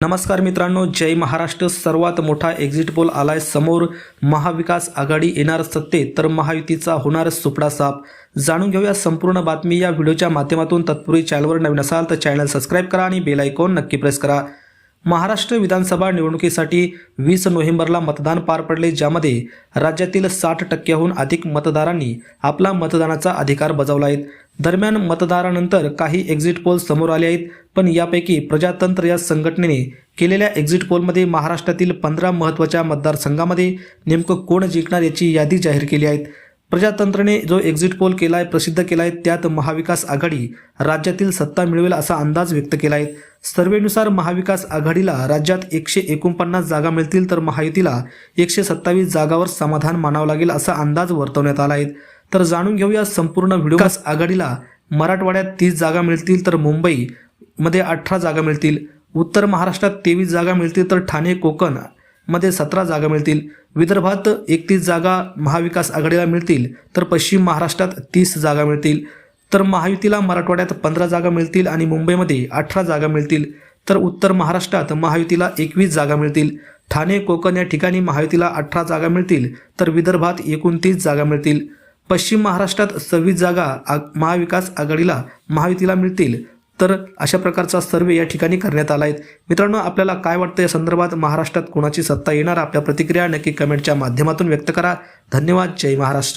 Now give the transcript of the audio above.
नमस्कार मित्रांनो जय महाराष्ट्र. सर्वात मोठा एक्झिट पोल आलाय समोर. महाविकास आघाडी येणार सत्तेत तर महायुतीचा होणार सुपडा साप. जाणून घेऊया संपूर्ण बातमी या व्हिडिओच्या माध्यमातून. तत्पूर्वी चॅनलवर नवीन असाल तर चॅनल सबस्क्राईब करा आणि बेल आयकॉन नक्की प्रेस करा. महाराष्ट्र विधानसभा निवडणुकीसाठी वीस नोव्हेंबरला मतदान पार पडले ज्यामध्ये राज्यातील साठ टक्क्याहून अधिक मतदारांनी आपला मतदानाचा अधिकार बजावला आहे. दरम्यान मतदारानंतर काही एक्झिट पोल समोर आले आहेत पण यापैकी प्रजातंत्र या संघटनेने केलेल्या एक्झिट पोलमध्ये महाराष्ट्रातील पंधरा महत्त्वाच्या मतदारसंघामध्ये नेमकं कोण जिंकणार याची यादी जाहीर केली आहे प्रजातंत्रने जो एक्झिट पोल केला आहे प्रसिद्ध केला आहे त्यात महाविकास आघाडी राज्यातील सत्ता मिळवेल असा अंदाज व्यक्त केला आहे सर्वेनुसार महाविकास आघाडीला राज्यात एकशे एकोणपन्नास जागा मिळतील तर महायुतीला एकशे सत्तावीस जागावर समाधान मानावं लागेल असा अंदाज वर्तवण्यात आला आहे. तर जाणून घेऊया संपूर्ण व्हिडिओ. आघाडीला मराठवाड्यात तीस जागा मिळतील तर मुंबईमध्ये अठरा जागा मिळतील. उत्तर महाराष्ट्रात तेवीस जागा मिळतील तर ठाणे कोकणमध्ये सतरा जागा मिळतील. विदर्भात एकतीस जागा महाविकास आघाडीला मिळतील तर पश्चिम महाराष्ट्रात तीस जागा मिळतील. तर महायुतीला मराठवाड्यात पंधरा जागा मिळतील आणि मुंबईमध्ये अठरा जागा मिळतील. तर उत्तर महाराष्ट्रात महायुतीला एकवीस जागा मिळतील. ठाणे कोकण या ठिकाणी महायुतीला अठरा जागा मिळतील. तर विदर्भात एकोणतीस जागा मिळतील. पश्चिम महाराष्ट्रात सव्वीस जागा आग महाविकास आघाडीला महायुतीला मिळतील. तर अशा प्रकारचा सर्वे या ठिकाणी करण्यात आला आहे मित्रांनो आपल्याला काय वाटतं या संदर्भात? महाराष्ट्रात कोणाची सत्ता येणार? आपल्या प्रतिक्रिया नक्की कमेंटच्या माध्यमातून व्यक्त करा. धन्यवाद. जय महाराष्ट्र.